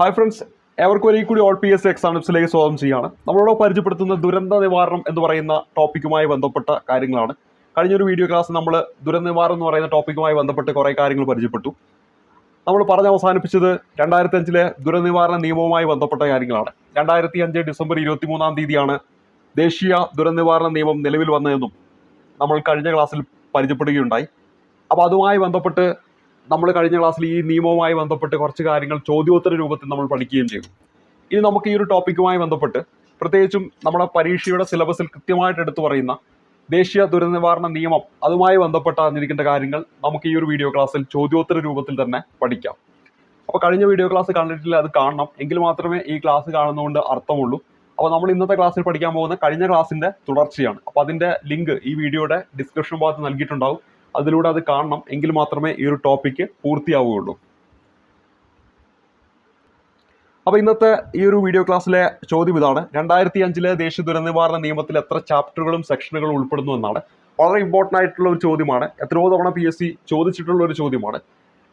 Hi friends എവർക്കും ഒരിക്കൽ കൂടി ഓൾ പി എസ് എക്സാംസിലേക്ക് സ്വാഗതം ചെയ്യുകയാണ്. നമ്മളോട് പരിചയപ്പെടുത്തുന്ന ദുരന്ത നിവാരണം എന്ന് പറയുന്ന ടോപ്പിക്കുമായി ബന്ധപ്പെട്ട കാര്യങ്ങളാണ്. കഴിഞ്ഞൊരു വീഡിയോ ക്ലാസ് നമ്മൾ ദുരന്ത നിവാരണം എന്ന് പറയുന്ന ടോപ്പിക്കുമായി ബന്ധപ്പെട്ട് കുറേ കാര്യങ്ങൾ പരിചയപ്പെട്ടു. നമ്മൾ പറഞ്ഞ് അവസാനിപ്പിച്ചത് രണ്ടായിരത്തി അഞ്ചിലെ ദുരന്ത നിവാരണ നിയമവുമായി ബന്ധപ്പെട്ട കാര്യങ്ങളാണ്. രണ്ടായിരത്തി അഞ്ച് ഡിസംബർ ഇരുപത്തി മൂന്നാം തീയതിയാണ് ദേശീയ ദുരന്ത നിവാരണ നിയമം നിലവിൽ വന്നതെന്നും നമ്മൾ കഴിഞ്ഞ ക്ലാസ്സിൽ പരിചയപ്പെടുകയുണ്ടായി. അപ്പോൾ അതുമായി ബന്ധപ്പെട്ട് നമ്മൾ കഴിഞ്ഞ ക്ലാസ്സിൽ ഈ നിയമവുമായി ബന്ധപ്പെട്ട് കുറച്ച് കാര്യങ്ങൾ ചോദ്യോത്തര രൂപത്തിൽ നമ്മൾ പഠിക്കുകയും ചെയ്തു. ഇനി നമുക്ക് ഈ ഒരു ടോപ്പിക്കുമായി ബന്ധപ്പെട്ട് പ്രത്യേകിച്ചും നമ്മുടെ പരീക്ഷയുടെ സിലബസിൽ കൃത്യമായിട്ട് എടുത്തു പറയുന്ന ദേശീയ ദുരന്ത നിവാരണ നിയമം അതുമായി ബന്ധപ്പെട്ട അറിഞ്ഞിരിക്കേണ്ട കാര്യങ്ങൾ നമുക്ക് ഈ ഒരു വീഡിയോ ക്ലാസ്സിൽ ചോദ്യോത്തര രൂപത്തിൽ തന്നെ പഠിക്കാം. അപ്പോൾ കഴിഞ്ഞ വീഡിയോ ക്ലാസ് കണ്ടിട്ടില്ല അത് കാണണം. എങ്കിൽ മാത്രമേ ഈ ക്ലാസ് കാണുന്നതുകൊണ്ട് അർത്ഥമുള്ളൂ. അപ്പോൾ നമ്മൾ ഇന്നത്തെ ക്ലാസ്സിൽ പഠിക്കാൻ പോകുന്ന കഴിഞ്ഞ ക്ലാസ്സിന്റെ തുടർച്ചയാണ്. അപ്പോൾ അതിന്റെ ലിങ്ക് ഈ വീഡിയോയുടെ ഡിസ്ക്രിപ്ഷൻ ഭാഗത്ത് നൽകിയിട്ടുണ്ടാവും. അതിലൂടെ അത് കാണണം. എങ്കിൽ മാത്രമേ ഈ ഒരു ടോപ്പിക്ക് പൂർത്തിയാവുകയുള്ളൂ. അപ്പോൾ ഇന്നത്തെ ഈ ഒരു വീഡിയോ ക്ലാസ്സിലെ ചോദ്യം ഇതാണ്. രണ്ടായിരത്തി അഞ്ചിലെ ദേശീയ ദുരന്ത നിവാരണ നിയമത്തിൽ എത്ര ചാപ്റ്ററുകളും സെക്ഷനുകളും ഉൾപ്പെടുന്നു എന്നാണ്. വളരെ ഇമ്പോർട്ടന്റ് ആയിട്ടുള്ള ഒരു ചോദ്യമാണ്. എത്രയോ തവണ പി എസ് സി ചോദിച്ചിട്ടുള്ള ഒരു ചോദ്യമാണ്.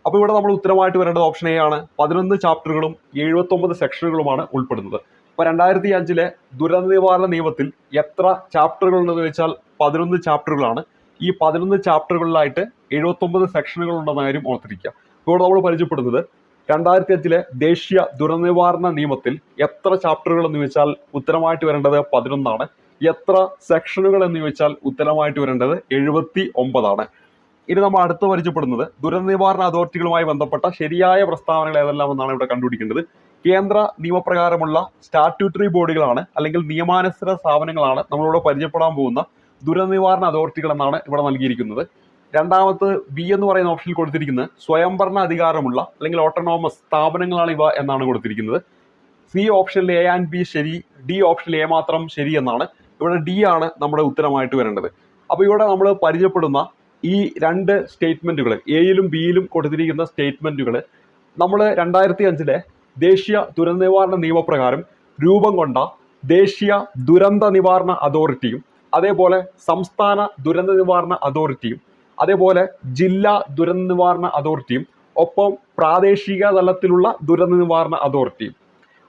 അപ്പോൾ ഇവിടെ നമ്മൾ ഉത്തരമായിട്ട് വരേണ്ടത് ഓപ്ഷൻ എ ആണ്. പതിനൊന്ന് ചാപ്റ്ററുകളും എഴുപത്തൊമ്പത് സെക്ഷനുകളുമാണ് ഉൾപ്പെടുന്നത്. അപ്പോൾ രണ്ടായിരത്തി അഞ്ചിലെ ദുരന്ത നിവാരണ നിയമത്തിൽ എത്ര ചാപ്റ്ററുകൾ ഉണ്ടെന്ന് വെച്ചാൽ പതിനൊന്ന് ചാപ്റ്ററുകളാണ് ഈ പതിനൊന്ന് ചാപ്റ്ററുകളിലായിട്ട് എഴുപത്തൊമ്പത് സെക്ഷനുകൾ ഉണ്ടെന്ന കാര്യം ഓർത്തിരിക്കുക. ഇപ്പോൾ നമ്മൾ പരിചയപ്പെടുന്നത് രണ്ടായിരത്തി അഞ്ചിലെ ദേശീയ ദുരനിവാരണ നിവാരണ നിയമത്തിൽ എത്ര ചാപ്റ്ററുകൾ എന്ന് ചോദിച്ചാൽ ഉത്തരമായിട്ട് വരേണ്ടത് പതിനൊന്നാണ്. എത്ര സെക്ഷനുകൾ എന്ന് ചോദിച്ചാൽ ഉത്തരമായിട്ട് വരേണ്ടത് എഴുപത്തി ഒമ്പതാണ് ഇനി നമ്മൾ അടുത്ത് പരിചയപ്പെടുന്നത് ദുരന്ത നിവാരണ അതോറിറ്റികളുമായി ബന്ധപ്പെട്ട ശരിയായ പ്രസ്താവനകൾ ഏതെല്ലാം എന്നാണ് ഇവിടെ കണ്ടുപിടിക്കേണ്ടത്. കേന്ദ്ര നിയമപ്രകാരമുള്ള സ്റ്റാറ്റ്യൂട്ടറി ബോഡികളാണ് അല്ലെങ്കിൽ നിയമാനുസൃത സ്ഥാപനങ്ങളാണ് നമ്മളിവിടെ പരിചയപ്പെടാൻ പോകുന്ന ദുരന്ത നിവാരണ അതോറിറ്റികൾ എന്നാണ് ഇവിടെ നൽകിയിരിക്കുന്നത്. രണ്ടാമത് ബി എന്ന് പറയുന്ന ഓപ്ഷനിൽ കൊടുത്തിരിക്കുന്നത് സ്വയംഭരണ അധികാരമുള്ള അല്ലെങ്കിൽ ഓട്ടോണോമസ് സ്ഥാപനങ്ങളാണ് ഇവ എന്നാണ് കൊടുത്തിരിക്കുന്നത്. സി ഓപ്ഷനിൽ എ ആൻഡ് ബി ശരി ഡി ഓപ്ഷനിൽ എ മാത്രം ശരി എന്നാണ്. ഇവിടെ ഡി ആണ് നമ്മുടെ ഉത്തരമായിട്ട് വരേണ്ടത്. അപ്പോൾ ഇവിടെ നമ്മൾ പരിചയപ്പെടുന്ന ഈ രണ്ട് സ്റ്റേറ്റ്മെന്റുകൾ എയിലും ബിയിലും കൊടുത്തിരിക്കുന്ന സ്റ്റേറ്റ്മെന്റുകൾ നമ്മൾ രണ്ടായിരത്തി അഞ്ചിലെ ദേശീയ ദുരന്ത നിവാരണ നിയമപ്രകാരം രൂപം കൊണ്ട ദേശീയ ദുരന്ത നിവാരണ അതോറിറ്റിയും അതേപോലെ സംസ്ഥാന ദുരന്ത നിവാരണ അതോറിറ്റിയും അതേപോലെ ജില്ലാ ദുരന്ത നിവാരണ അതോറിറ്റിയും ഒപ്പം പ്രാദേശിക തലത്തിലുള്ള ദുരന്ത നിവാരണ അതോറിറ്റിയും.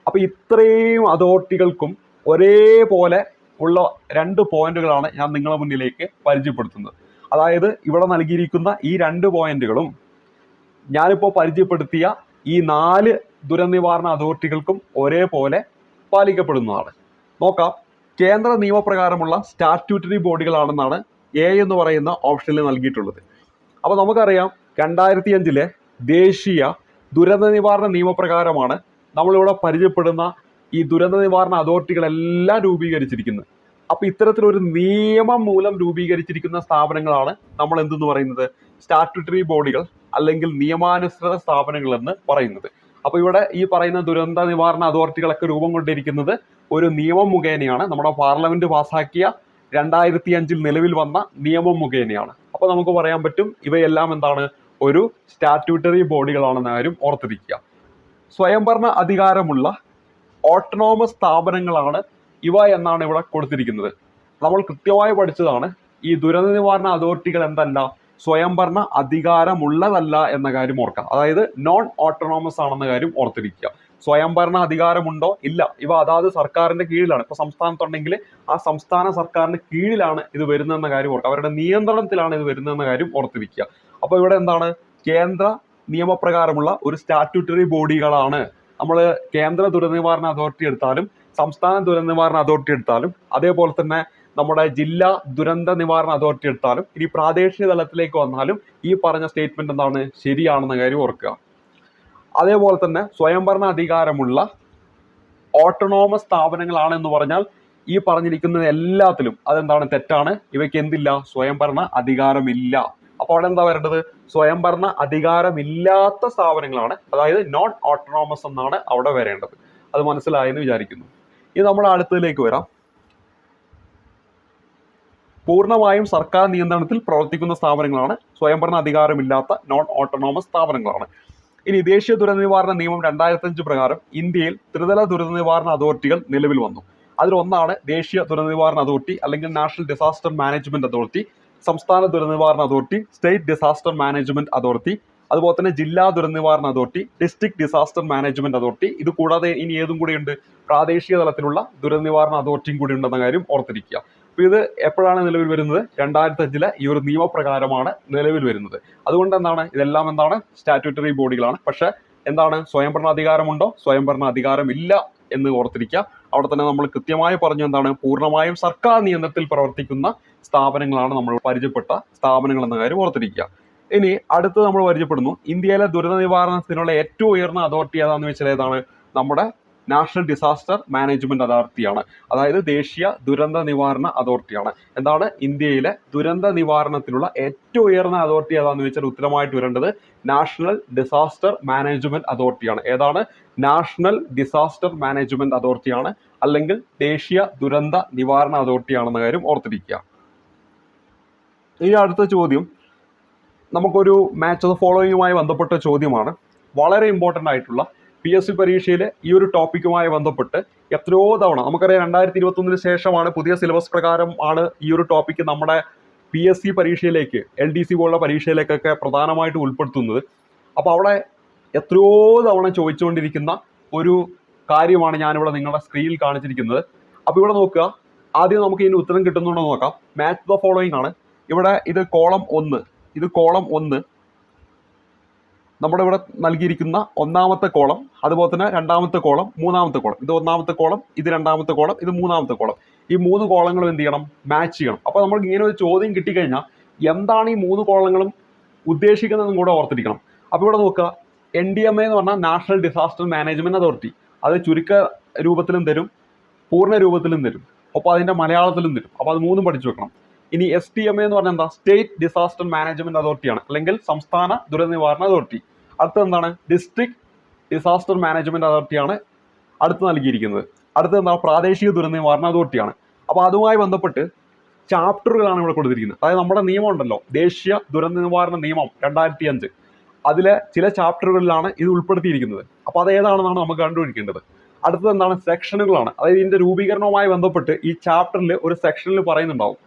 അപ്പോൾ ഇത്രയും അതോറിറ്റികൾക്കും ഒരേപോലെ ഉള്ള രണ്ട് പോയിന്റുകളാണ് ഞാൻ നിങ്ങളുടെ മുന്നിലേക്ക് പരിചയപ്പെടുത്തുന്നത്. അതായത് ഇവിടെ നൽകിയിരിക്കുന്ന ഈ രണ്ട് പോയിന്റുകളും ഞാനിപ്പോൾ പരിചയപ്പെടുത്തിയ ഈ നാല് ദുരന്ത നിവാരണ അതോറിറ്റികൾക്കും ഒരേപോലെ പാലിക്കപ്പെടുന്നതാണ്. നോക്കാം. കേന്ദ്ര നിയമപ്രകാരമുള്ള സ്റ്റാറ്റ്യൂട്ടറി ബോഡികളാണെന്നാണ് എ എന്ന് പറയുന്ന ഓപ്ഷനിൽ നൽകിയിട്ടുള്ളത്. അപ്പോൾ നമുക്കറിയാം രണ്ടായിരത്തി അഞ്ചിലെ ദേശീയ ദുരന്ത നിവാരണ നിയമപ്രകാരമാണ് നമ്മളിവിടെ പരിചയപ്പെടുന്ന ഈ ദുരന്ത നിവാരണ അതോറിറ്റികളെല്ലാം രൂപീകരിച്ചിരിക്കുന്നത്. അപ്പോൾ ഇത്തരത്തിലൊരു നിയമം മൂലം രൂപീകരിച്ചിരിക്കുന്ന സ്ഥാപനങ്ങളാണ് നമ്മൾ എന്തെന്ന് പറയുന്നത്? സ്റ്റാറ്റ്യൂട്ടറി ബോഡികൾ അല്ലെങ്കിൽ നിയമാനുസൃത സ്ഥാപനങ്ങൾ എന്ന് പറയുന്നത്. അപ്പോൾ ഇവിടെ ഈ പറയുന്ന ദുരന്ത നിവാരണ അതോറിറ്റികളൊക്കെ രൂപം കൊണ്ടിരിക്കുന്നത് ഒരു നിയമം മുഖേനയാണ് നമ്മുടെ പാർലമെന്റ് പാസാക്കിയ രണ്ടായിരത്തി അഞ്ചിൽ നിലവിൽ വന്ന നിയമം മുഖേനയാണ്. അപ്പോൾ നമുക്ക് പറയാൻ പറ്റും ഇവയെല്ലാം എന്താണ്? ഒരു സ്റ്റാറ്റ്യൂട്ടറി ബോഡികളാണെന്ന കാര്യം ഓർത്തിരിക്കുക. സ്വയംഭരണ അധികാരമുള്ള ഓട്ടോണോമസ് സ്ഥാപനങ്ങളാണ് ഇവ എന്നാണ് ഇവിടെ കൊടുത്തിരിക്കുന്നത്. നമ്മൾ കൃത്യമായി പഠിച്ചതാണ് ഈ ദുരന്ത നിവാരണ അതോറിറ്റികൾ എന്തല്ല? സ്വയംഭരണ അധികാരമുള്ളതല്ല എന്ന കാര്യം ഓർക്കുക അതായത് നോൺ ഓട്ടോണോമസ് ആണെന്ന കാര്യം ഓർത്തിരിക്കുക. സ്വയംഭരണ അധികാരമുണ്ടോ? ഇല്ല. ഇവ അതാത് സർക്കാരിന്റെ കീഴിലാണ്. ഇപ്പൊ സംസ്ഥാനത്തുണ്ടെങ്കിൽ ആ സംസ്ഥാന സർക്കാരിന്റെ കീഴിലാണ് ഇത് വരുന്നതെന്ന കാര്യം ഓർക്കുക. അവരുടെ നിയന്ത്രണത്തിലാണ് ഇത് വരുന്നതെന്ന കാര്യം ഓർത്തിരിക്കുക. അപ്പൊ ഇവിടെ എന്താണ്? കേന്ദ്ര നിയമപ്രകാരമുള്ള ഒരു സ്റ്റാറ്റ്യൂട്ടറി ബോഡികളാണ്. നമ്മൾ കേന്ദ്ര ദുരന്ത നിവാരണ അതോറിറ്റി എടുത്താലും സംസ്ഥാന ദുരന്ത നിവാരണ അതോറിറ്റി എടുത്താലും അതേപോലെ തന്നെ നമ്മുടെ ജില്ലാ ദുരന്ത നിവാരണ അതോറിറ്റി എടുത്താലും ഇനി പ്രാദേശിക തലത്തിലേക്ക് വന്നാലും ഈ പറഞ്ഞ സ്റ്റേറ്റ്മെന്റ് എന്താണ്? ശരിയാണെന്ന കാര്യം ഓർക്കുക. അതേപോലെ തന്നെ സ്വയംഭരണ അധികാരമുള്ള ഓട്ടോണോമസ് സ്ഥാപനങ്ങളാണ് എന്ന് പറഞ്ഞാൽ ഈ പറഞ്ഞിരിക്കുന്നത് എല്ലാത്തിലും അതെന്താണ് തെറ്റാണ്? ഇവയ്ക്ക് എന്തില്ല? സ്വയംഭരണ അധികാരമില്ല. അപ്പോൾ അവിടെ എന്താ വരേണ്ടത്? സ്വയംഭരണ അധികാരമില്ലാത്ത സ്ഥാപനങ്ങളാണ്. അതായത് നോൺ ഓട്ടോണോമസ് എന്നാണ് അവിടെ വരേണ്ടത്. അത് മനസ്സിലായെന്ന് വിചാരിക്കുന്നു. ഇനി നമ്മൾ അടുത്തതിലേക്ക് വരാം. പൂർണമായും സർക്കാർ നിയന്ത്രണത്തിൽ പ്രവർത്തിക്കുന്ന സ്ഥാപനങ്ങളാണ്. സ്വയംഭരണ അധികാരമില്ലാത്ത നോൺ ഓട്ടോണോമസ് സ്ഥാപനങ്ങളാണ്. ഇനി ദേശീയ ദുരന്ത നിവാരണ നിയമം രണ്ടായിരത്തഞ്ച് പ്രകാരം ഇന്ത്യയിൽ ത്രിതല ദുരന്ത നിവാരണ അതോറിറ്റികൾ നിലവിൽ വന്നു. അതിലൊന്നാണ് ദേശീയ ദുരന്ത നിവാരണ അതോറിറ്റി അല്ലെങ്കിൽ നാഷണൽ ഡിസാസ്റ്റർ മാനേജ്മെന്റ് അതോറിറ്റി സംസ്ഥാന ദുരന്ത നിവാരണ authority state disaster management authority അതുപോലെ തന്നെ ജില്ലാ ദുരന്ത നിവാരണ authority district disaster management authority. ഇത് കൂടാതെ ഇനി ഏതും കൂടിയുണ്ട്? പ്രാദേശിക തലത്തിലുള്ള ദുരന്ത നിവാരണ അതോറിറ്റിയും കൂടി ഉണ്ടെന്ന കാര്യം ഓർത്തിരിക്കുക. ഇത് എപ്പോഴാണ് നിലവിൽ വരുന്നത്? രണ്ടായിരത്തി അഞ്ചിലെ ഈ ഒരു നിയമപ്രകാരമാണ് നിലവിൽ വരുന്നത്. അതുകൊണ്ട് എന്താണ് ഇതെല്ലാം എന്താണ്? സ്റ്റാറ്റ്യൂട്ടറി ബോഡികളാണ്. പക്ഷേ എന്താണ്? സ്വയംഭരണ അധികാരമുണ്ടോ സ്വയംഭരണ അധികാരമില്ല എന്ന് ഓർത്തിരിക്കുക. അവിടെ തന്നെ നമ്മൾ കൃത്യമായി പറഞ്ഞു എന്താണ്? പൂർണമായും സർക്കാർ നിയന്ത്രണത്തിൽ പ്രവർത്തിക്കുന്ന സ്ഥാപനങ്ങളാണ് നമ്മൾ പരിചയപ്പെട്ട സ്ഥാപനങ്ങൾ എന്ന കാര്യം ഓർത്തിരിക്കുക. ഇനി അടുത്ത് നമ്മൾ പരിചയപ്പെടുന്നു. ഇന്ത്യയിലെ ദുരന്ത നിവാരണത്തിനുള്ള ഏറ്റവും ഉയർന്ന അതോറിറ്റി ഏതാണെന്ന് വെച്ചാൽ ഏതാണ്? നമ്മുടെ നാഷണൽ ഡിസാസ്റ്റർ മാനേജ്മെന്റ് അതോറിറ്റിയാണ്. അതായത് ദേശീയ ദുരന്ത നിവാരണ അതോറിറ്റിയാണ്. എന്താണ് ഇന്ത്യയിലെ ദുരന്ത നിവാരണത്തിനുള്ള ഏറ്റവും ഉയർന്ന അതോറിറ്റി ഏതാണെന്ന് വെച്ചാൽ ഉത്തരമായിട്ട് വരേണ്ടത് നാഷണൽ ഡിസാസ്റ്റർ മാനേജ്മെന്റ് അതോറിറ്റിയാണ്. ഏതാണ്? നാഷണൽ ഡിസാസ്റ്റർ മാനേജ്മെന്റ് അതോറിറ്റിയാണ് അല്ലെങ്കിൽ ദേശീയ ദുരന്ത നിവാരണ അതോറിറ്റിയാണെന്ന കാര്യം ഓർത്തിരിക്കുക. ഇനി അടുത്ത ചോദ്യം. നമുക്കൊരു മാച്ച് ഓഫ് ഫോളോയിങ്ങുമായി ബന്ധപ്പെട്ട ചോദ്യമാണ്. വളരെ ഇമ്പോർട്ടന്റ് ആയിട്ടുള്ള പി എസ് സി പരീക്ഷയിലെ ഈ ഒരു ടോപ്പിക്കുമായി ബന്ധപ്പെട്ട് എത്രയോ തവണ നമുക്കറിയാം രണ്ടായിരത്തി ഇരുപത്തൊന്നിന് ശേഷമാണ് പുതിയ സിലബസ് പ്രകാരം ആണ് ഈ ഒരു ടോപ്പിക്ക് നമ്മുടെ പി എസ് സി പരീക്ഷയിലേക്ക് എൽ ഡി സി പോലുള്ള പരീക്ഷയിലേക്കൊക്കെ പ്രധാനമായിട്ട് ഉൾപ്പെടുത്തുന്നത്. അപ്പോൾ അവിടെ എത്രയോ തവണ ചോദിച്ചുകൊണ്ടിരിക്കുന്ന ഒരു കാര്യമാണ് ഞാനിവിടെ നിങ്ങളുടെ സ്ക്രീനിൽ കാണിച്ചിരിക്കുന്നത്. അപ്പോൾ ഇവിടെ നോക്കുക. ആദ്യം നമുക്ക് ഇതിന് ഉത്തരം കിട്ടുന്നുണ്ടോ നോക്കാം. മാച്ച് ദ ഫോളോയിങ് ആണ്. ഇവിടെ ഇത് കോളം ഒന്ന് ഇത് കോളം ഒന്ന് നമ്മുടെ ഇവിടെ നൽകിയിരിക്കുന്ന ഒന്നാമത്തെ കോളം അതുപോലെ തന്നെ രണ്ടാമത്തെ കോളം മൂന്നാമത്തെ കോളം. ഇത് ഒന്നാമത്തെ കോളം ഇത് രണ്ടാമത്തെ കോളം ഇത് മൂന്നാമത്തെ കോളം. ഈ മൂന്ന് കോളങ്ങളും എന്ത് ചെയ്യണം? മാച്ച് ചെയ്യണം. അപ്പോൾ നമുക്ക് ഇങ്ങനെ ഒരു ചോദ്യം കിട്ടിക്കഴിഞ്ഞാൽ എന്താണ് ഈ മൂന്ന് കോളങ്ങളും ഉദ്ദേശിക്കുന്നതെന്നും കൂടെ ഓർത്തിരിക്കണം. അപ്പോൾ ഇവിടെ നോക്കുക. എൻ ഡി എം എ എന്ന് പറഞ്ഞാൽ നാഷണൽ ഡിസാസ്റ്റർ മാനേജ്മെന്റ് അതോറിറ്റി അത് ചുരുക്ക രൂപത്തിലും തരും പൂർണ രൂപത്തിലും തരും. അപ്പോൾ അതിന്റെ മലയാളത്തിലും തരും. അപ്പോൾ അത് മൂന്നും പഠിച്ചു വെക്കണം. ഇനി എസ് ടി എം എന്ന് പറഞ്ഞാൽ എന്താ? സ്റ്റേറ്റ് ഡിസാസ്റ്റർ മാനേജ്മെന്റ് അതോറിറ്റിയാണ് അല്ലെങ്കിൽ സംസ്ഥാന ദുരന്ത നിവാരണ അതോറിറ്റി അടുത്ത എന്താണ്? ഡിസ്ട്രിക്ട് ഡിസാസ്റ്റർ മാനേജ്മെന്റ് അതോറിറ്റിയാണ് അടുത്ത് നൽകിയിരിക്കുന്നത്. അടുത്തത് എന്താ പ്രാദേശിക ദുരന്ത നിവാരണ അതോറിറ്റിയാണ് അപ്പോൾ അതുമായി ബന്ധപ്പെട്ട് ചാപ്റ്ററുകളാണ് ഇവിടെ കൊടുത്തിരിക്കുന്നത്. അതായത് നമ്മുടെ നിയമം ഉണ്ടല്ലോ. ദേശീയ ദുരന്ത നിവാരണ നിയമം രണ്ടായിരത്തി അഞ്ച് അതിലെ ചില ചാപ്റ്ററുകളിലാണ് ഇത് ഉൾപ്പെടുത്തിയിരിക്കുന്നത്. അപ്പോൾ അത് ഏതാണെന്നാണ് നമുക്ക് കണ്ടുപിടിക്കേണ്ടത്. അടുത്തത് എന്താണ്? സെക്ഷനുകളാണ്. അതായത് ഇതിന്റെ രൂപീകരണവുമായി ബന്ധപ്പെട്ട് ഈ ചാപ്റ്ററിൽ ഒരു സെക്ഷനിൽ പറയുന്നുണ്ടാവും.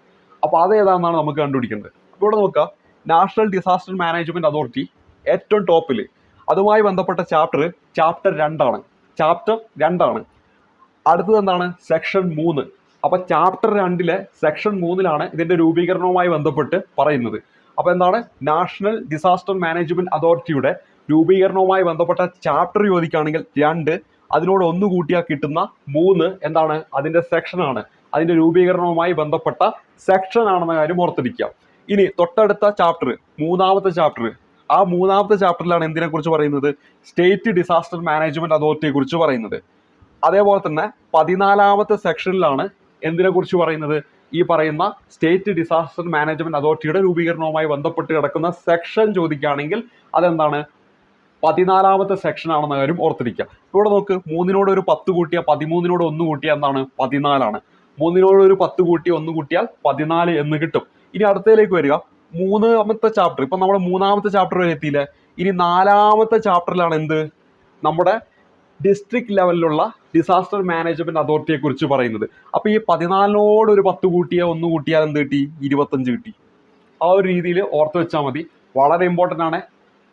അപ്പോൾ അത് ഏതാണെന്നാണ് നമുക്ക് കണ്ടുപിടിക്കേണ്ടത്. അപ്പോൾ ഇവിടെ നോക്കുക. നാഷണൽ ഡിസാസ്റ്റർ മാനേജ്മെന്റ് അതോറിറ്റി ഏറ്റവും ടോപ്പിൽ. അതുമായി ബന്ധപ്പെട്ട ചാപ്റ്റർ ചാപ്റ്റർ രണ്ടാണ്. ചാപ്റ്റർ രണ്ടാണ്. അടുത്തത് എന്താണ്? സെക്ഷൻ മൂന്ന്. അപ്പോൾ ചാപ്റ്റർ രണ്ടിലെ സെക്ഷൻ മൂന്നിലാണ് ഇതിന്റെ രൂപീകരണവുമായി ബന്ധപ്പെട്ട് പറയുന്നത്. അപ്പോൾ എന്താണ്? നാഷണൽ ഡിസാസ്റ്റർ മാനേജ്മെന്റ് അതോറിറ്റിയുടെ രൂപീകരണവുമായി ബന്ധപ്പെട്ട ചാപ്റ്റർ ചോദിക്കുകയാണെങ്കിൽ രണ്ട് അതിനോട് ഒന്ന് കൂട്ടിയാൽ കിട്ടുന്ന മൂന്ന് എന്താണ്? അതിന്റെ സെക്ഷനാണ് അതിന്റെ രൂപീകരണവുമായി ബന്ധപ്പെട്ട സെക്ഷൻ ആണെന്ന കാര്യം ഓർത്തിരിക്കുക. ഇനി തൊട്ടടുത്ത ചാപ്റ്റർ മൂന്നാമത്തെ ചാപ്റ്റർ ആ മൂന്നാമത്തെ ചാപ്റ്ററിലാണ് എന്തിനെ കുറിച്ച് പറയുന്നത്? സ്റ്റേറ്റ് ഡിസാസ്റ്റർ മാനേജ്മെന്റ് അതോറിറ്റിയെ കുറിച്ച് പറയുന്നത്. അതേപോലെ തന്നെ പതിനാലാമത്തെ സെക്ഷനിലാണ് എന്തിനെ കുറിച്ച് പറയുന്നത്? ഈ പറയുന്ന സ്റ്റേറ്റ് ഡിസാസ്റ്റർ മാനേജ്മെന്റ് അതോറിറ്റിയുടെ രൂപീകരണവുമായി ബന്ധപ്പെട്ട് കിടക്കുന്ന സെക്ഷൻ ചോദിക്കുകയാണെങ്കിൽ അതെന്താണ്? പതിനാലാമത്തെ സെക്ഷൻ ആണെന്ന കാര്യം ഓർത്തിരിക്കുക. ഇവിടെ നോക്ക് മൂന്നിനോട് ഒരു പത്ത് കൂട്ടിയാൽ പതിമൂന്നിനോട് ഒന്ന് കൂട്ടിയാൽ എന്താണ്? പതിനാലാണ്. മൂന്നിനോട് ഒരു പത്ത് കൂട്ടി ഒന്ന് കൂട്ടിയാൽ പതിനാല് എന്ന് കിട്ടും. ഇനി അടുത്തതിലേക്ക് വരിക. മൂന്നാമത്തെ ചാപ്റ്റർ ഇപ്പൊ നമ്മുടെ മൂന്നാമത്തെ ചാപ്റ്റർ വരെ എത്തിയില്ലേ? ഇനി നാലാമത്തെ ചാപ്റ്ററിലാണ് എന്ത്? നമ്മുടെ ഡിസ്ട്രിക്ട് ലെവലിലുള്ള ഡിസാസ്റ്റർ മാനേജ്മെന്റ് അതോറിറ്റിയെ കുറിച്ച് പറയുന്നത്. അപ്പൊ ഈ പതിനാലിനോട് ഒരു പത്ത് കൂട്ടിയാൽ ഒന്ന് കൂട്ടിയാൽ എന്ത് കിട്ടി? ഇരുപത്തഞ്ച് കിട്ടി. ആ ഒരു രീതിയിൽ ഓർത്ത് വെച്ചാൽ മതി. വളരെ ഇമ്പോർട്ടന്റ് ആണ്.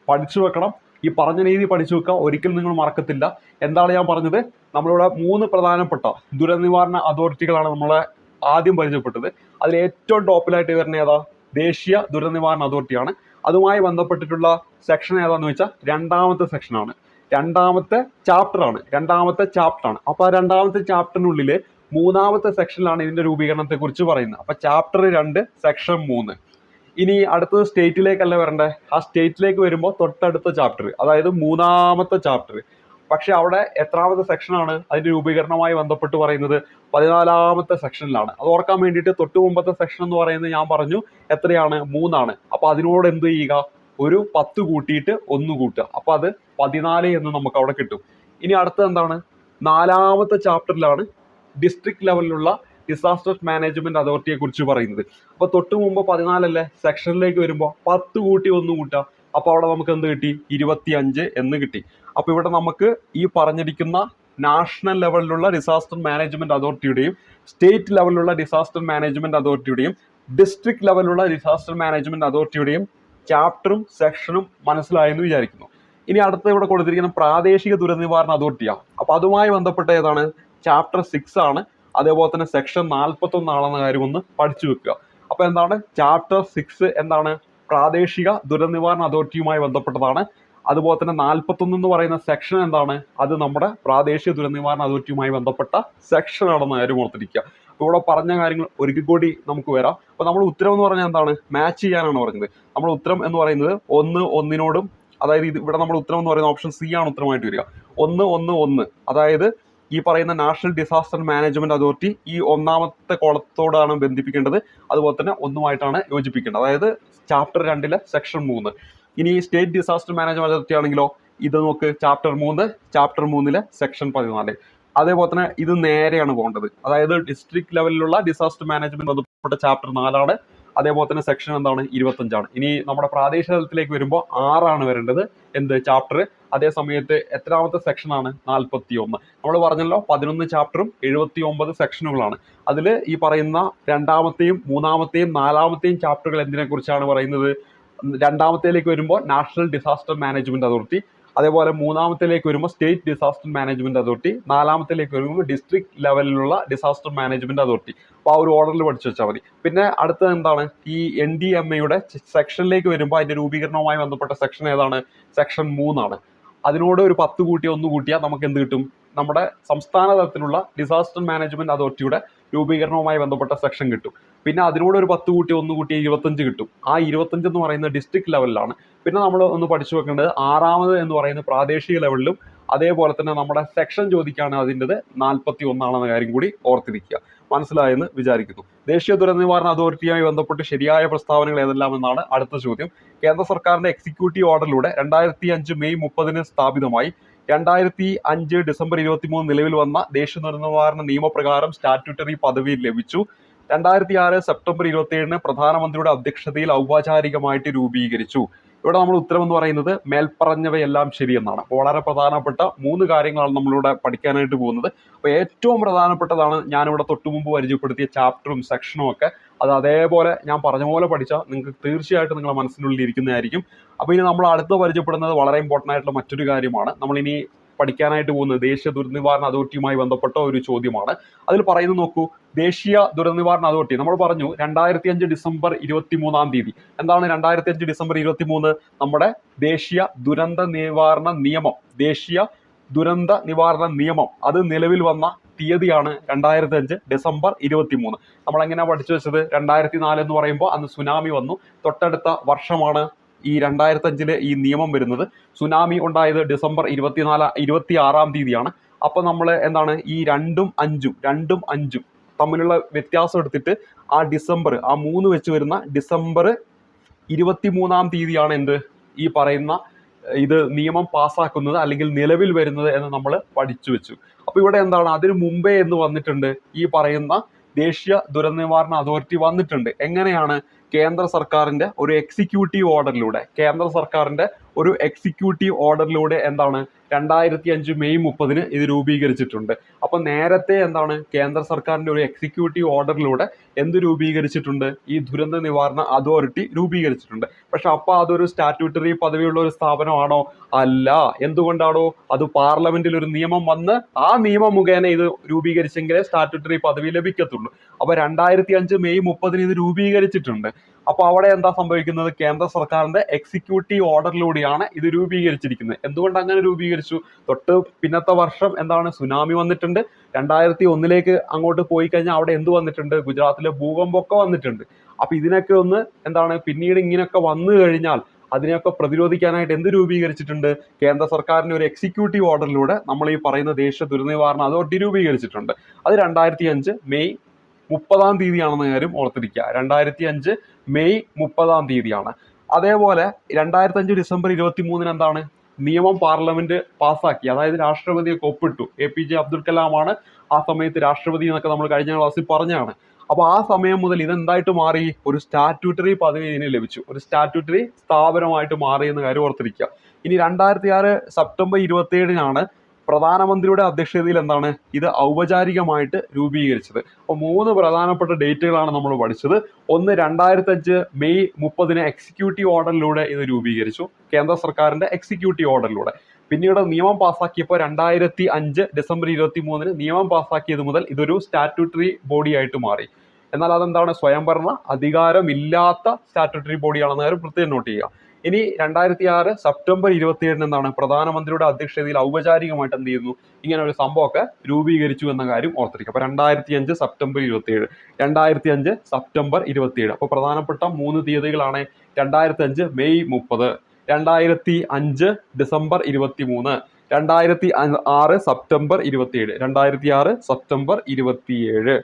പഠിച്ചു വെക്കണം. ഈ പറഞ്ഞ രീതി പഠിച്ചു വെക്കുക. ഒരിക്കലും നിങ്ങൾ മറക്കത്തില്ല. എന്താണ് ഞാൻ പറഞ്ഞത്? നമ്മളിവിടെ മൂന്ന് പ്രധാനപ്പെട്ട ദുരനിവാരണ നിവാരണ അതോറിറ്റികളാണ് നമ്മളെ ആദ്യം പരിചയപ്പെട്ടത്. അതിൽ ഏറ്റവും ടോപ്പിലായിട്ട് വരുന്ന ഏതാ? ദേശീയ ദുരന്ത നിവാരണ അതോറിറ്റിയാണ്. അതുമായി ബന്ധപ്പെട്ടിട്ടുള്ള സെക്ഷൻ ഏതാന്ന് വെച്ചാൽ രണ്ടാമത്തെ സെക്ഷനാണ് രണ്ടാമത്തെ ചാപ്റ്ററാണ് രണ്ടാമത്തെ ചാപ്റ്ററാണ് അപ്പോൾ ആ രണ്ടാമത്തെ ചാപ്റ്ററിനുള്ളിൽ മൂന്നാമത്തെ സെക്ഷനിലാണ് ഇതിന്റെ രൂപീകരണത്തെ കുറിച്ച് പറയുന്നത്. അപ്പോൾ ചാപ്റ്റർ രണ്ട് സെക്ഷൻ മൂന്ന്. ഇനി അടുത്തത് സ്റ്റേറ്റിലേക്കല്ല വരണ്ടേ? ആ സ്റ്റേറ്റിലേക്ക് വരുമ്പോൾ തൊട്ടടുത്ത ചാപ്റ്റർ അതായത് മൂന്നാമത്തെ ചാപ്റ്റർ പക്ഷെ അവിടെ എത്രാമത്തെ സെക്ഷനാണ് അതിന്റെ രൂപീകരണവുമായി ബന്ധപ്പെട്ട് പറയുന്നത് പതിനാലാമത്തെ സെക്ഷനിലാണ് അത് ഓർക്കാൻ വേണ്ടിയിട്ട് തൊട്ട് മുമ്പത്തെ സെക്ഷൻ എന്ന് പറയുന്നത് ഞാൻ പറഞ്ഞു എത്രയാണ്? മൂന്നാണ്. അപ്പൊ അതിനോട് എന്ത് ചെയ്യുക? ഒരു പത്ത് കൂട്ടിയിട്ട് ഒന്ന് കൂട്ടുക. അപ്പൊ അത് പതിനാല് എന്ന് നമുക്ക് അവിടെ കിട്ടും. ഇനി അടുത്തത് എന്താണ്? നാലാമത്തെ ചാപ്റ്ററിലാണ് ഡിസ്ട്രിക്ട് ലെവലിലുള്ള ഡിസാസ്റ്റർ മാനേജ്മെന്റ് അതോറിറ്റിയെ കുറിച്ച് പറയുന്നത്. അപ്പൊ തൊട്ട് മുമ്പ് പതിനാലല്ലേ? സെക്ഷനിലേക്ക് വരുമ്പോൾ പത്ത് കൂട്ടി ഒന്ന് കൂട്ടുക. അപ്പോൾ അവിടെ നമുക്ക് എന്ത് കിട്ടി? ഇരുപത്തി അഞ്ച് എന്ന് കിട്ടി. അപ്പോൾ ഇവിടെ നമുക്ക് ഈ പറഞ്ഞിരിക്കുന്ന നാഷണൽ ലെവലിലുള്ള ഡിസാസ്റ്റർ മാനേജ്മെന്റ് അതോറിറ്റിയുടെയും സ്റ്റേറ്റ് ലെവലിലുള്ള ഡിസാസ്റ്റർ മാനേജ്മെന്റ് അതോറിറ്റിയുടെയും ഡിസ്ട്രിക്ട് ലെവലിലുള്ള ഡിസാസ്റ്റർ മാനേജ്മെന്റ് അതോറിറ്റിയുടെയും ചാപ്റ്ററും സെക്ഷനും മനസ്സിലായെന്ന് വിചാരിക്കുന്നു. ഇനി അടുത്ത ഇവിടെ കൊടുത്തിരിക്കുന്ന പ്രാദേശിക ദുരന്ത നിവാരണ അതോറിറ്റിയാണ് അപ്പോൾ അതുമായി ബന്ധപ്പെട്ട ഏതാണ്? ചാപ്റ്റർ സിക്സ് ആണ്. അതേപോലെ തന്നെ സെക്ഷൻ നാൽപ്പത്തൊന്നാണെന്ന കാര്യം ഒന്ന് പഠിച്ചു വെക്കുക. അപ്പോൾ എന്താണ്? ചാപ്റ്റർ സിക്സ് എന്താണ്? പ്രാദേശിക ദുരന്ത നിവാരണ അതോറിറ്റിയുമായി ബന്ധപ്പെട്ടതാണ്. അതുപോലെ തന്നെ നാൽപ്പത്തൊന്ന് എന്ന് പറയുന്ന സെക്ഷൻ എന്താണ്? അത് നമ്മുടെ പ്രാദേശിക ദുരന്ത നിവാരണ അതോറിറ്റിയുമായി ബന്ധപ്പെട്ട സെക്ഷൻ ആണെന്ന് കാര്യം ഓർത്തിരിക്കുക. അപ്പോൾ ഇവിടെ പറഞ്ഞ കാര്യങ്ങൾ ഒരിക്കൽ കൂടി നമുക്ക് വരാം. അപ്പോൾ നമ്മൾ ഉത്തരം എന്ന് പറഞ്ഞാൽ എന്താണ്? മാച്ച് ചെയ്യാനാണ് പറഞ്ഞത്. നമ്മൾ ഉത്തരം എന്ന് പറയുന്നത് ഒന്ന് ഒന്നിനോടും അതായത് ഇത് ഇവിടെ നമ്മൾ ഉത്തരം എന്ന് പറയുന്ന ഓപ്ഷൻ സി ആണ് ഉത്തരമായിട്ട് വരിക. ഒന്ന് ഒന്ന് ഒന്ന്. അതായത് ഈ പറയുന്ന നാഷണൽ ഡിസാസ്റ്റർ മാനേജ്മെന്റ് അതോറിറ്റി ഈ ഒന്നാമത്തെ കോളത്തോടാണ് ബന്ധിപ്പിക്കേണ്ടത്. അതുപോലെ തന്നെ ഒന്നുമായിട്ടാണ് യോജിപ്പിക്കേണ്ടത്. അതായത് ചാപ്റ്റർ രണ്ടിലെ സെക്ഷൻ മൂന്ന്. ഇനി സ്റ്റേറ്റ് ഡിസാസ്റ്റർ മാനേജ്മെന്റ് അതോറിറ്റി ആണെങ്കിലോ ഇത് നോക്ക് ചാപ്റ്റർ മൂന്ന് ചാപ്റ്റർ മൂന്നിലെ സെക്ഷൻ പതിനാല്. അതേപോലെ തന്നെ ഇത് നേരെയാണ് പോകേണ്ടത്. അതായത് ഡിസ്ട്രിക്ട് ലെവലിലുള്ള ഡിസാസ്റ്റർ മാനേജ്മെന്റ് ബന്ധപ്പെട്ട ചാപ്റ്റർ നാലാണ്. അതേപോലെ തന്നെ സെക്ഷൻ എന്താണ്? ഇരുപത്തഞ്ചാണ്. ഇനി നമ്മുടെ പ്രാദേശിക തലത്തിലേക്ക് വരുമ്പോൾ ആറാണ് വരേണ്ടത്. എന്ത്? ചാപ്റ്റർ അതേ സമയത്ത് എത്രാമത്തെ സെക്ഷനാണ് നാൽപ്പത്തി ഒന്ന് നമ്മൾ പറഞ്ഞല്ലോ പതിനൊന്ന് ചാപ്റ്ററും എഴുപത്തി ഒമ്പത് സെക്ഷനുകളാണ് അതിൽ ഈ പറയുന്ന രണ്ടാമത്തെയും മൂന്നാമത്തെയും നാലാമത്തെയും ചാപ്റ്ററുകൾ എന്തിനെ കുറിച്ചാണ് പറയുന്നത്? രണ്ടാമത്തേലേക്ക് വരുമ്പോൾ നാഷണൽ ഡിസാസ്റ്റർ മാനേജ്മെന്റ് അതോറിറ്റി അതേപോലെ മൂന്നാമത്തേലേക്ക് വരുമ്പോൾ സ്റ്റേറ്റ് ഡിസാസ്റ്റർ മാനേജ്മെന്റ് അതോറിറ്റി നാലാമത്തേലേക്ക് വരുമ്പോൾ ഡിസ്ട്രിക്ട് ലെവലിലുള്ള ഡിസാസ്റ്റർ മാനേജ്മെന്റ് അതോറിറ്റി. അപ്പോൾ ആ ഒരു ഓർഡറിൽ പഠിച്ചു വെച്ചാൽ മതി. പിന്നെ അടുത്തത് എന്താണ്? ഈ എൻ ഡി എം എയുടെ സെക്ഷനിലേക്ക് വരുമ്പോൾ അതിന്റെ രൂപീകരണവുമായി ബന്ധപ്പെട്ട സെക്ഷൻ ഏതാണ്? സെക്ഷൻ മൂന്നാണ്. അതിനോട് ഒരു പത്ത് കൂട്ടിയോ ഒന്ന് കൂട്ടിയാൽ നമുക്ക് എന്ത് കിട്ടും? നമ്മുടെ സംസ്ഥാന തലത്തിലുള്ള ഡിസാസ്റ്റർ മാനേജ്മെന്റ് അതോറിറ്റിയുടെ രൂപീകരണവുമായി ബന്ധപ്പെട്ട സെക്ഷൻ കിട്ടും. പിന്നെ അതിനോട് ഒരു പത്ത് കൂട്ടി ഒന്ന് കൂട്ടി ഇരുപത്തഞ്ച് കിട്ടും. ആ ഇരുപത്തഞ്ച് എന്ന് പറയുന്നത് ഡിസ്ട്രിക്ട് ലെവലിലാണ് പിന്നെ നമ്മൾ ഒന്ന് പഠിച്ചു വെക്കേണ്ടത് ആറാമത് എന്ന് പറയുന്നത് പ്രാദേശിക ലെവലിലും അതേപോലെ തന്നെ നമ്മുടെ സെക്ഷൻ ചോദിക്കാണ് അതിന്റെത് നാൽപ്പത്തി ഒന്നാണെന്ന കാര്യം കൂടി ഓർത്തിരിക്കുക. മനസ്സിലായെന്ന് വിചാരിക്കുന്നു. ദേശീയ ദുരന്ത നിവാരണ അതോറിറ്റിയുമായി ബന്ധപ്പെട്ട് ശരിയായ പ്രസ്താവനകൾ ഏതെല്ലാം എന്നാണ് അടുത്ത ചോദ്യം. കേന്ദ്ര സർക്കാരിന്റെ എക്സിക്യൂട്ടീവ് ഓർഡറിലൂടെ രണ്ടായിരത്തി അഞ്ച് മെയ് മുപ്പതിന് സ്ഥാപിതമായി രണ്ടായിരത്തി അഞ്ച് ഡിസംബർ ഇരുപത്തി മൂന്ന് നിലവിൽ വന്ന ദേശീയ ദുരന്ത നിവാരണ നിയമപ്രകാരം സ്റ്റാറ്റ്യൂട്ടറി പദവി ലഭിച്ചു. രണ്ടായിരത്തി ആറ് സെപ്റ്റംബർ ഇരുപത്തി ഏഴിന് പ്രധാനമന്ത്രിയുടെ അധ്യക്ഷതയിൽ ഔപചാരികമായിട്ട് രൂപീകരിച്ചു. ഇവിടെ നമ്മൾ ഉത്തരം എന്ന് പറയുന്നത് മേൽപ്പറഞ്ഞവയെല്ലാം ശരിയെന്നാണ്. വളരെ പ്രധാനപ്പെട്ട മൂന്ന് കാര്യങ്ങളാണ് നമ്മളിവിടെ പഠിക്കാനായിട്ട് പോകുന്നത്. അപ്പോൾ ഏറ്റവും പ്രധാനപ്പെട്ടതാണ് ഞാനിവിടെ തൊട്ടു മുമ്പ് പരിചയപ്പെടുത്തിയ ചാപ്റ്ററും സെക്ഷനും ഒക്കെ. അത് അതേപോലെ ഞാൻ പറഞ്ഞ പോലെ പഠിച്ചാൽ നിങ്ങൾക്ക് തീർച്ചയായിട്ടും നിങ്ങളുടെ മനസ്സിനുള്ളിൽ ഇരിക്കുന്നതായിരിക്കും. അപ്പോൾ ഇനി നമ്മൾ അടുത്ത പരിചയപ്പെടുന്നത് വളരെ ഇമ്പോർട്ടന്റ് ആയിട്ടുള്ള മറ്റൊരു കാര്യമാണ്. നമ്മളിനി പഠിക്കാനായിട്ട് പോകുന്നത് ദേശീയ ദുരന്ത നിവാരണ അതോറിറ്റിയുമായി ബന്ധപ്പെട്ട ഒരു ചോദ്യമാണ്. അതിൽ പറയുന്നത് നോക്കൂ ദേശീയ ദുരന്ത നിവാരണ അതോറിറ്റി നമ്മൾ പറഞ്ഞു രണ്ടായിരത്തി അഞ്ച് ഡിസംബർ ഇരുപത്തി മൂന്നാം തീയതി. എന്താണ് രണ്ടായിരത്തി അഞ്ച് ഡിസംബർ ഇരുപത്തി മൂന്ന് നമ്മുടെ ദേശീയ ദുരന്ത നിവാരണ നിയമം ദേശീയ ദുരന്ത നിവാരണ നിയമം. അത് നിലവിൽ വന്ന തീയതിയാണ് രണ്ടായിരത്തി അഞ്ച് ഡിസംബർ ഇരുപത്തി മൂന്ന് നമ്മൾ എങ്ങനെയാണ് പഠിച്ചു വെച്ചത്? രണ്ടായിരത്തി നാല് എന്ന് പറയുമ്പോൾ അന്ന് സുനാമി വന്നു. തൊട്ടടുത്ത വർഷമാണ് ഈ രണ്ടായിരത്തി അഞ്ചിലെ ഈ നിയമം വരുന്നത്. സുനാമി ഉണ്ടായത് ഡിസംബർ ഇരുപത്തിനാല് ഇരുപത്തി ആറാം തീയതിയാണ്. അപ്പോൾ നമ്മൾ എന്താണ് ഈ രണ്ടും അഞ്ചും രണ്ടും അഞ്ചും തമ്മിലുള്ള വ്യത്യാസം എടുത്തിട്ട് ആ ഡിസംബർ ആ മൂന്ന് വെച്ച് വരുന്ന ഡിസംബർ ഇരുപത്തി മൂന്നാം തീയതിയാണ് എന്ത്? ഈ പറയുന്ന ഇത് നിയമം പാസ്സാക്കുന്നത് അല്ലെങ്കിൽ നിലവിൽ വരുന്നത് എന്ന് നമ്മൾ പഠിച്ചു വെച്ചു. അപ്പോൾ ഇവിടെ എന്താണ്? അതിനു മുമ്പേ എന്ന് വന്നിട്ടുണ്ട് ഈ പറയുന്ന ദേശീയ ദുരന്ത നിവാരണ അതോറിറ്റി വന്നിട്ടുണ്ട്. എങ്ങനെയാണ് കേന്ദ്ര സർക്കാരിന്റെ ഒരു എക്സിക്യൂട്ടീവ് ഓർഡറിലൂടെ കേന്ദ്ര സർക്കാരിന്റെ ഒരു എക്സിക്യൂട്ടീവ് ഓർഡറിലൂടെ എന്താണ് രണ്ടായിരത്തി അഞ്ച് മെയ് മുപ്പതിന് ഇത് രൂപീകരിച്ചിട്ടുണ്ട്. അപ്പൊ നേരത്തെ എന്താണ് കേന്ദ്ര സർക്കാരിന്റെ ഒരു എക്സിക്യൂട്ടീവ് ഓർഡറിലൂടെ എന്ത് രൂപീകരിച്ചിട്ടുണ്ട്? ഈ ദുരന്ത നിവാരണ അതോറിറ്റി രൂപീകരിച്ചിട്ടുണ്ട്. പക്ഷെ അപ്പൊ അതൊരു സ്റ്റാറ്റ്യൂട്ടറി പദവിയുള്ള ഒരു സ്ഥാപനമാണോ? അല്ല. എന്തുകൊണ്ടാണോ? അത് പാർലമെന്റിൽ ഒരു നിയമം വന്ന് ആ നിയമം മുഖേന ഇത് രൂപീകരിച്ചെങ്കിലേ സ്റ്റാറ്റ്യൂട്ടറി പദവി ലഭിക്കത്തുള്ളൂ. അപ്പൊ രണ്ടായിരത്തി അഞ്ച് മെയ് മുപ്പതിന് ഇത് രൂപീകരിച്ചിട്ടുണ്ട്. അപ്പോൾ അവിടെ എന്താ സംഭവിക്കുന്നത്? കേന്ദ്ര സർക്കാരിന്റെ എക്സിക്യൂട്ടീവ് ഓർഡറിലൂടെയാണ് ഇത് രൂപീകരിച്ചിരിക്കുന്നത്. എന്തുകൊണ്ട് അങ്ങനെ രൂപീകരിച്ചു? തൊട്ട് പിന്നത്തെ വർഷം എന്താണ്? സുനാമി വന്നിട്ടുണ്ട്. രണ്ടായിരത്തി ഒന്നിലേക്ക് അങ്ങോട്ട് പോയി കഴിഞ്ഞാൽ അവിടെ എന്ത് വന്നിട്ടുണ്ട്? ഗുജറാത്തിലെ ഭൂകമ്പമൊക്കെ വന്നിട്ടുണ്ട്. അപ്പൊ ഇതിനൊക്കെ ഒന്ന് എന്താണ്? പിന്നീട് ഇങ്ങനെയൊക്കെ വന്നു കഴിഞ്ഞാൽ അതിനെയൊക്കെ പ്രതിരോധിക്കാനായിട്ട് എന്ത് രൂപീകരിച്ചിട്ടുണ്ട്? കേന്ദ്ര സർക്കാരിന്റെ ഒരു എക്സിക്യൂട്ടീവ് ഓർഡറിലൂടെ നമ്മൾ ഈ പറയുന്ന ദേശീയ ദുരന്ത നിവാരണ അതോറിറ്റി രൂപീകരിച്ചിട്ടുണ്ട്. അത് രണ്ടായിരത്തി അഞ്ച് മെയ് മുപ്പതാം തീയതിയാണെന്ന കാര്യം ഓർത്തിരിക്കുക. രണ്ടായിരത്തി അഞ്ച് മെയ് മുപ്പതാം തീയതിയാണ്. അതേപോലെ രണ്ടായിരത്തി അഞ്ച് ഡിസംബർ ഇരുപത്തി മൂന്നിന് എന്താണ്? നിയമം പാർലമെന്റ് പാസ്സാക്കി. അതായത് രാഷ്ട്രപതിയെ ഒപ്പിട്ടു എ പി ജെ അബ്ദുൽ കലാമാണ് ആ സമയത്ത് രാഷ്ട്രപതി എന്നൊക്കെ നമ്മൾ കഴിഞ്ഞ ക്ലാസ്സിൽ പറഞ്ഞാണ് അപ്പോൾ ആ സമയം മുതൽ ഇതെന്തായിട്ട് മാറി? ഒരു സ്റ്റാറ്റ്യൂട്ടറി പദവി ഇതിന് ലഭിച്ചു. ഒരു സ്റ്റാറ്റ്യൂട്ടറി സ്ഥാപനമായിട്ട് മാറി എന്ന കാര്യം ഓർത്തിരിക്കുക. ഇനി രണ്ടായിരത്തി ആറ് സെപ്റ്റംബർ ഇരുപത്തി ഏഴിനാണ് പ്രധാനമന്ത്രിയുടെ അധ്യക്ഷതയിൽ എന്താണ്? ഇത് ഔപചാരികമായിട്ട് രൂപീകരിച്ചത്. അപ്പോൾ മൂന്ന് പ്രധാനപ്പെട്ട ഡേറ്റുകളാണ് നമ്മൾ പഠിച്ചത്. ഒന്ന് രണ്ടായിരത്തി അഞ്ച് മെയ് മുപ്പതിന് എക്സിക്യൂട്ടീവ് ഓർഡറിലൂടെ ഇത് രൂപീകരിച്ചു. കേന്ദ്ര സർക്കാരിന്റെ എക്സിക്യൂട്ടീവ് ഓർഡറിലൂടെ. പിന്നീട് നിയമം പാസ്സാക്കിയപ്പോൾ രണ്ടായിരത്തി അഞ്ച് ഡിസംബർ ഇരുപത്തി മൂന്നിന് നിയമം പാസ്സാക്കിയത് മുതൽ ഇതൊരു സ്റ്റാറ്റ്യൂട്ടറി ബോഡി ആയിട്ട് മാറി. എന്നാൽ അതെന്താണ്? സ്വയംഭരണ അധികാരമില്ലാത്ത സ്റ്റാറ്റ്യൂട്ടറി ബോഡിയാണെന്ന് കാര്യം പ്രത്യേകം നോട്ട് ചെയ്യുക. ഇനി രണ്ടായിരത്തി ആറ് സെപ്റ്റംബർ ഇരുപത്തി ഏഴിന് എന്താണ് പ്രധാനമന്ത്രിയുടെ അധ്യക്ഷതയിൽ ഔപചാരികമായിട്ട് എന്ത് ചെയ്യുന്നു? ഇങ്ങനെ ഒരു സംഭവമൊക്കെ രൂപീകരിച്ചു എന്ന കാര്യം ഓർത്തിരിക്കുക. അപ്പോൾ രണ്ടായിരത്തി അഞ്ച് സെപ്റ്റംബർ ഇരുപത്തി ഏഴ് രണ്ടായിരത്തി അഞ്ച് സെപ്റ്റംബർ ഇരുപത്തി ഏഴ് അപ്പോൾ പ്രധാനപ്പെട്ട മൂന്ന് തീയതികളാണ് രണ്ടായിരത്തി അഞ്ച് മെയ് മുപ്പത് രണ്ടായിരത്തി അഞ്ച് ഡിസംബർ ഇരുപത്തി മൂന്ന് രണ്ടായിരത്തി ആറ് സെപ്റ്റംബർ ഇരുപത്തിയേഴ് രണ്ടായിരത്തി ആറ് സെപ്റ്റംബർ ഇരുപത്തിയേഴ്.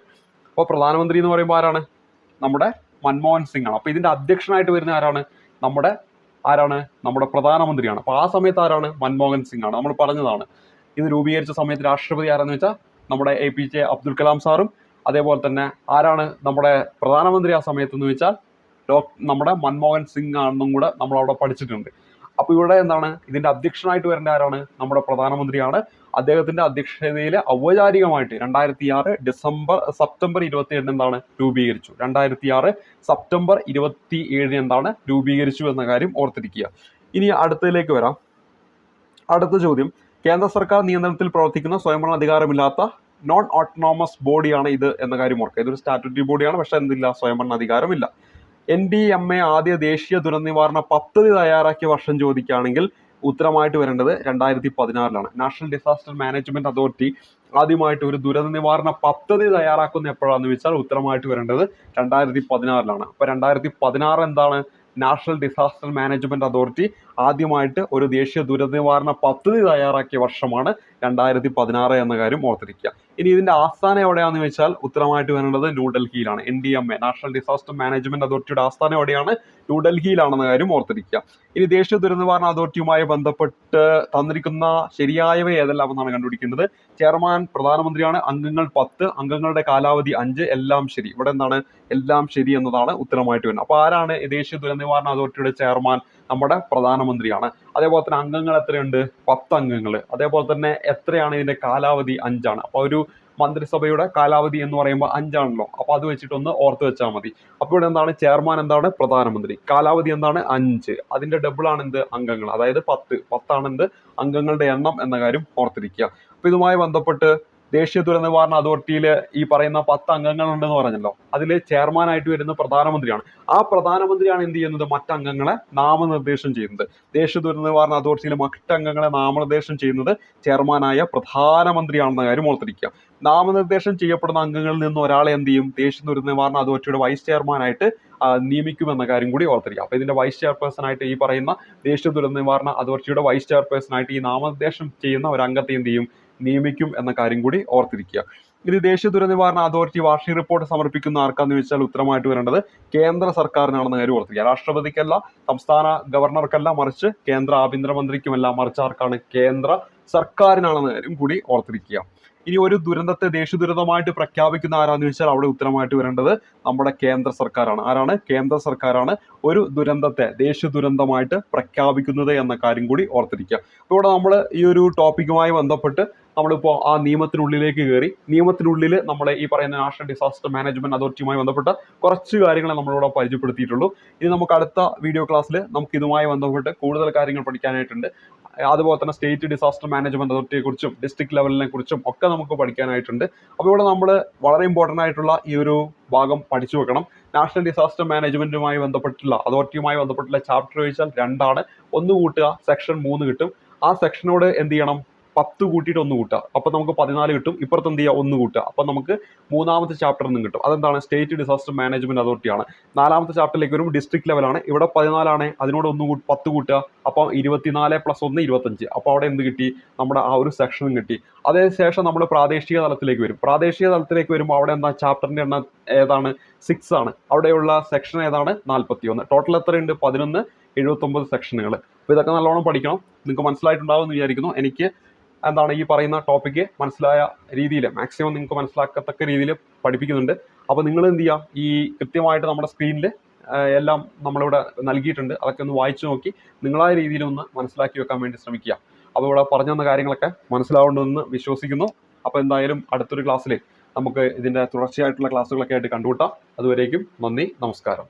അപ്പോൾ പ്രധാനമന്ത്രി എന്ന് പറയുമ്പോൾ ആരാണ്? നമ്മുടെ മൻമോഹൻ സിംഗ് ആണ്. അപ്പോൾ ഇതിന്റെ അധ്യക്ഷനായിട്ട് വരുന്ന ആരാണ്? നമ്മുടെ ആരാണ്? നമ്മുടെ പ്രധാനമന്ത്രിയാണ്. അപ്പോൾ ആ സമയത്ത് ആരാണ്? മൻമോഹൻ സിംഗ് ആണ് നമ്മൾ പറഞ്ഞതാണ്. ഇത് രൂപീകരിച്ച സമയത്ത് രാഷ്ട്രപതി ആരാന്ന് വെച്ചാൽ നമ്മുടെ A P J Abdul Kalam സാറും അതേപോലെ തന്നെ ആരാണ് നമ്മുടെ പ്രധാനമന്ത്രി ആ സമയത്ത് എന്ന് വെച്ചാൽ നമ്മുടെ മൻമോഹൻ സിംഗ് ആണെന്നും കൂടെ നമ്മൾ അവിടെ പഠിച്ചിട്ടുണ്ട്. അപ്പോൾ ഇവിടെ എന്താണ്? ഇതിന്റെ അധ്യക്ഷനായിട്ട് വരേണ്ട ആരാണ്? നമ്മുടെ പ്രധാനമന്ത്രിയാണ്. അദ്ദേഹത്തിന്റെ അധ്യക്ഷതയിൽ ഔപചാരികമായിട്ട് രണ്ടായിരത്തി ആറ് ഡിസംബർ സെപ്റ്റംബർ ഇരുപത്തി ഏഴിന് എന്താണ് രൂപീകരിച്ചു. രണ്ടായിരത്തി ആറ് സെപ്റ്റംബർ ഇരുപത്തി ഏഴിന് എന്താണ് രൂപീകരിച്ചു എന്ന കാര്യം ഓർത്തിരിക്കുക. ഇനി അടുത്തതിലേക്ക് വരാം. അടുത്ത ചോദ്യം. കേന്ദ്ര സർക്കാർ നിയന്ത്രണത്തിൽ പ്രവർത്തിക്കുന്ന സ്വയംഭരണ അധികാരമില്ലാത്ത നോൺ ഓട്ടോണോമസ് ബോഡിയാണ് ഇത് എന്ന കാര്യം ഓർക്കുക. ഇതൊരു സ്റ്റാറ്റുറ്ററി ബോഡിയാണ് പക്ഷേ എന്തില്ല? സ്വയംഭരണ അധികാരമില്ല. എൻ ഡി എം എ ആദ്യ ദേശീയ ദുരന്ത നിവാരണ പദ്ധതി തയ്യാറാക്കിയ വർഷം ചോദിക്കുകയാണെങ്കിൽ ഉത്തരമായിട്ട് വരേണ്ടത് രണ്ടായിരത്തി പതിനാറിലാണ്. നാഷണൽ ഡിസാസ്റ്റർ മാനേജ്മെന്റ് അതോറിറ്റി ആദ്യമായിട്ട് ഒരു ദുരന്ത നിവാരണ പദ്ധതി തയ്യാറാക്കുന്ന എപ്പോഴാണെന്ന് വെച്ചാൽ ഉത്തരമായിട്ട് വരേണ്ടത് രണ്ടായിരത്തി പതിനാറിലാണ്. അപ്പോൾ രണ്ടായിരത്തി പതിനാറ് എന്താണ്? നാഷണൽ ഡിസാസ്റ്റർ മാനേജ്മെന്റ് അതോറിറ്റി ആദ്യമായിട്ട് ഒരു ദേശീയ ദുരന്ത നിവാരണ പദ്ധതി തയ്യാറാക്കിയ വർഷമാണ് രണ്ടായിരത്തി പതിനാറ് എന്ന കാര്യം ഓർത്തിരിക്കുക. ഇനി ഇതിന്റെ ആസ്ഥാനം എവിടെയാണെന്ന് വെച്ചാൽ ഉത്തരമായിട്ട് വരേണ്ടത് ന്യൂഡൽഹിയിലാണ്. N D M A national disaster management അതോറിറ്റിയുടെ ആസ്ഥാനം എവിടെയാണ്? ന്യൂഡൽഹിയിലാണെന്ന കാര്യം ഓർത്തിരിക്കുക. ഇനി ദേശീയ ദുരന്ത നിവാരണ അതോറിറ്റിയുമായി ബന്ധപ്പെട്ട് തന്നിരിക്കുന്ന ശരിയായവ ഏതെല്ലാം എന്നാണ് കണ്ടുപിടിക്കേണ്ടത്? ചെയർമാൻ പ്രധാനമന്ത്രിയാണ് അംഗങ്ങൾ പത്ത് അംഗങ്ങളുടെ കാലാവധി അഞ്ച് എല്ലാം ശരി. ഇവിടെ എന്താണ്? എല്ലാം ശരി എന്നതാണ് ഉത്തരമായിട്ട് വരുന്നത്. അപ്പോൾ ആരാണ് ദേശീയ ദുരന്ത നിവാരണ അതോറിറ്റിയുടെ ചെയർമാൻ? നമ്മുടെ പ്രധാനമന്ത്രിയാണ്. അതേപോലെ തന്നെ അംഗങ്ങൾ എത്രയുണ്ട്? പത്ത് അംഗങ്ങൾ. അതേപോലെ തന്നെ എത്രയാണ് ഇതിന്റെ കാലാവധി? അഞ്ചാണ്. അപ്പോൾ ഒരു മന്ത്രിസഭയുടെ കാലാവധി എന്ന് പറയുമ്പോൾ അഞ്ചാണല്ലോ. അപ്പോൾ അത് വെച്ചിട്ടൊന്ന് ഓർത്ത് വെച്ചാൽ മതി. അപ്പോൾ ഇവിടെ എന്താണ്? ചെയർമാൻ എന്താണ്? പ്രധാനമന്ത്രി. കാലാവധി എന്താണ്? അഞ്ച്. അതിന്റെ ഡബിൾ ആണ് എന്ത്? അംഗങ്ങൾ. അതായത് പത്ത്. പത്താണ് എന്ത് അംഗങ്ങളുടെ എണ്ണം എന്ന കാര്യം ഓർത്തിരിക്കുക. അപ്പോൾ ഇതുമായി ബന്ധപ്പെട്ട് ദേശീയ ദുരന്ത നിവാരണ അതോറിറ്റിയിൽ ഈ പറയുന്ന പത്ത് അംഗങ്ങളുണ്ടെന്ന് പറഞ്ഞല്ലോ. അതിൽ ചെയർമാനായിട്ട് വരുന്ന പ്രധാനമന്ത്രിയാണ്. ആ പ്രധാനമന്ത്രിയാണ് എന്ത് ചെയ്യുന്നത്? മറ്റംഗങ്ങളെ നാമനിർദ്ദേശം ചെയ്യുന്നത്. ദേശീയ ദുരന്ത നിവാരണ അതോറിറ്റിയിലെ മറ്റംഗങ്ങളെ നാമനിർദ്ദേശം ചെയ്യുന്നത് ചെയർമാനായ പ്രധാനമന്ത്രിയാണെന്ന കാര്യം ഓർത്തിരിക്കുക. നാമനിർദ്ദേശം ചെയ്യപ്പെടുന്ന അംഗങ്ങളിൽ നിന്ന് ഒരാളെ എന്ത് ചെയ്യും? ദേശീയ ദുരന്ത നിവാരണ അതോറിറ്റിയുടെ വൈസ് ചെയർമാനായിട്ട് നിയമിക്കുമെന്ന കാര്യം കൂടി ഓർത്തിരിക്കുക. അപ്പോൾ ഇതിന്റെ വൈസ് ചെയർപേഴ്സൺ ആയിട്ട് ഈ പറയുന്ന ദേശീയ ദുരന്ത നിവാരണ അതോറിറ്റിയുടെ വൈസ് ചെയർപേഴ്സൺ ആയിട്ട് ഈ നാമനിർദ്ദേശം ചെയ്യുന്ന ഒരു അംഗത്തെ എന്ത് ചെയ്യും? നിയമിക്കും എന്ന കാര്യം കൂടി ഓർത്തിരിക്കുക. ഇത് ദേശീയ ദുരന്ത നിവാരണ അതോറിറ്റി വാർഷിക റിപ്പോർട്ട് സമർപ്പിക്കുന്ന ആർക്കാന്ന് ചോദിച്ചാൽ ഉത്തരമായിട്ട് വരേണ്ടത് കേന്ദ്ര സർക്കാരിനാണെന്ന കാര്യം ഓർത്തിരിക്കുക. രാഷ്ട്രപതിക്കല്ല സംസ്ഥാന ഗവർണർക്കല്ല മറിച്ച് കേന്ദ്ര ആഭ്യന്തരമന്ത്രിക്കുമല്ല മറിച്ച് ആർക്കാണ്? കേന്ദ്ര സർക്കാരിനാണെന്ന കാര്യം കൂടി ഓർത്തിരിക്കുക. ഇനി ഒരു ദുരന്തത്തെ ദേശീയ ദുരന്തമായിട്ട് പ്രഖ്യാപിക്കുന്ന ആരാന്ന് ചോദിച്ചാൽ അവിടെ ഉത്തരമായിട്ട് വരേണ്ടത് നമ്മുടെ കേന്ദ്ര സർക്കാരാണ്. ആരാണ്? കേന്ദ്ര സർക്കാരാണ് ഒരു ദുരന്തത്തെ ദേശീയ ദുരന്തമായിട്ട് പ്രഖ്യാപിക്കുന്നത് എന്ന കാര്യം കൂടി ഓർത്തിരിക്കുക. അപ്പോൾ ഇവിടെ നമ്മൾ ഈ ഒരു ടോപ്പിക്കുമായി ബന്ധപ്പെട്ട് നമ്മളിപ്പോൾ ആ നിയമത്തിനുള്ളിലേക്ക് കയറി നിയമത്തിനുള്ളിൽ നമ്മൾ ഈ പറയുന്ന നാഷണൽ ഡിസാസ്റ്റർ മാനേജ്മെന്റ് അതോറിറ്റിയുമായി ബന്ധപ്പെട്ട കുറച്ച് കാര്യങ്ങളെ നമ്മളിവിടെ പരിചയപ്പെടുത്തിയിട്ടുള്ളൂ. ഇനി നമുക്ക് അടുത്ത വീഡിയോ ക്ലാസ്സിൽ നമുക്ക് ഇതുമായി ബന്ധപ്പെട്ട് കൂടുതൽ കാര്യങ്ങൾ പഠിക്കാനായിട്ടുണ്ട്. അതുപോലെ തന്നെ സ്റ്റേറ്റ് ഡിസാസ്റ്റർ മാനേജ്മെന്റ് അതോറിറ്റിയെ കുറിച്ചും ഡിസ്ട്രിക്ട് ലെവലിനെ കുറിച്ചും ഒക്കെ നമുക്ക് പഠിക്കാനായിട്ടുണ്ട്. അപ്പോൾ ഇവിടെ നമ്മൾ വളരെ ഇമ്പോർട്ടന്റ് ആയിട്ടുള്ള ഈ ഒരു ഭാഗം പഠിച്ചു വെക്കണം. നാഷണൽ ഡിസാസ്റ്റർ മാനേജ്മെന്റുമായി ബന്ധപ്പെട്ടുള്ള അതോറിറ്റിയുമായി ബന്ധപ്പെട്ടുള്ള ചാപ്റ്റർ ചോദിച്ചാൽ രണ്ടാണ്. ഒന്ന് കൂട്ടുക സെക്ഷൻ മൂന്ന് കിട്ടും. ആ സെക്ഷനോട് എന്ത് ചെയ്യണം? പത്ത് കൂട്ടിയിട്ട് ഒന്ന് കൂട്ടുക. അപ്പോൾ നമുക്ക് പതിനാല് കിട്ടും. ഇപ്പുറത്ത് എന്ത് ചെയ്യുക? ഒന്ന് കൂട്ടുക. അപ്പോൾ നമുക്ക് മൂന്നാമത്തെ ചാപ്റ്ററിൽ നിന്നും കിട്ടും. അതെന്താണ്? സ്റ്റേറ്റ് ഡിസാസ്റ്റർ മാനേജ്മെന്റ് അതോറിറ്റി ആണ്. നാലാമത്തെ ചാപ്റ്ററിലേക്ക് വരുമ്പോൾ ഡിസ്ട്രിക്ട് ലെവലാണ് ഇവിടെ പതിനാലാണ്. അതിനോട് ഒന്ന് കൂട്ടി പത്ത് കൂട്ടുക. അപ്പം ഇരുപത്തിനാല് പ്ലസ് ഒന്ന് ഇരുപത്തഞ്ച്. അപ്പോൾ അവിടെ എന്ത് കിട്ടി? നമ്മുടെ ആ ഒരു സെക്ഷനും കിട്ടി. അതിനുശേഷം നമ്മൾ പ്രാദേശിക തലത്തിലേക്ക് വരും. പ്രാദേശിക തലത്തിലേക്ക് വരുമ്പോൾ അവിടെ എന്താ? ചാപ്റ്ററിന്റെ എണ്ണം ഏതാണ്? സിക്സ് ആണ്. അവിടെയുള്ള സെക്ഷൻ ഏതാണ്? നാൽപ്പത്തി ഒന്ന് ടോട്ടൽ എത്രയുണ്ട് പതിനൊന്ന് എഴുപത്തൊമ്പത് സെക്ഷനുകൾ അപ്പോൾ ഇതൊക്കെ നല്ലോണം പഠിക്കണം. നിങ്ങൾക്ക് മനസ്സിലായിട്ടുണ്ടാവും എന്ന് വിചാരിക്കുന്നു. എനിക്ക് എന്താണ് ഈ പറയുന്ന ടോപ്പിക്ക് മനസ്സിലായ രീതിയിൽ മാക്സിമം നിങ്ങൾക്ക് മനസ്സിലാക്കത്തക്ക രീതിയിൽ പഠിപ്പിക്കുന്നുണ്ട്. അപ്പോൾ നിങ്ങൾ എന്ത് ചെയ്യുക ഈ കൃത്യമായിട്ട് നമ്മുടെ സ്ക്രീനിൽ എല്ലാം നമ്മളിവിടെ നൽകിയിട്ടുണ്ട്. അതൊക്കെ ഒന്ന് വായിച്ചു നോക്കി നിങ്ങളായ രീതിയിൽ ഒന്ന് മനസ്സിലാക്കി വെക്കാൻ വേണ്ടി ശ്രമിക്കുക. അപ്പോൾ ഇവിടെ പറഞ്ഞു തന്ന കാര്യങ്ങളൊക്കെ മനസ്സിലാവുന്നുണ്ടെന്ന് വിശ്വസിക്കുന്നു. അപ്പോൾ എന്തായാലും അടുത്തൊരു ക്ലാസ്സിൽ നമുക്ക് ഇതിന്റെ തുടർച്ചയായിട്ടുള്ള ക്ലാസ്സുകളൊക്കെ ആയിട്ട് കണ്ടുകൂട്ടാം അതുവരേക്കും നന്ദി നമസ്കാരം.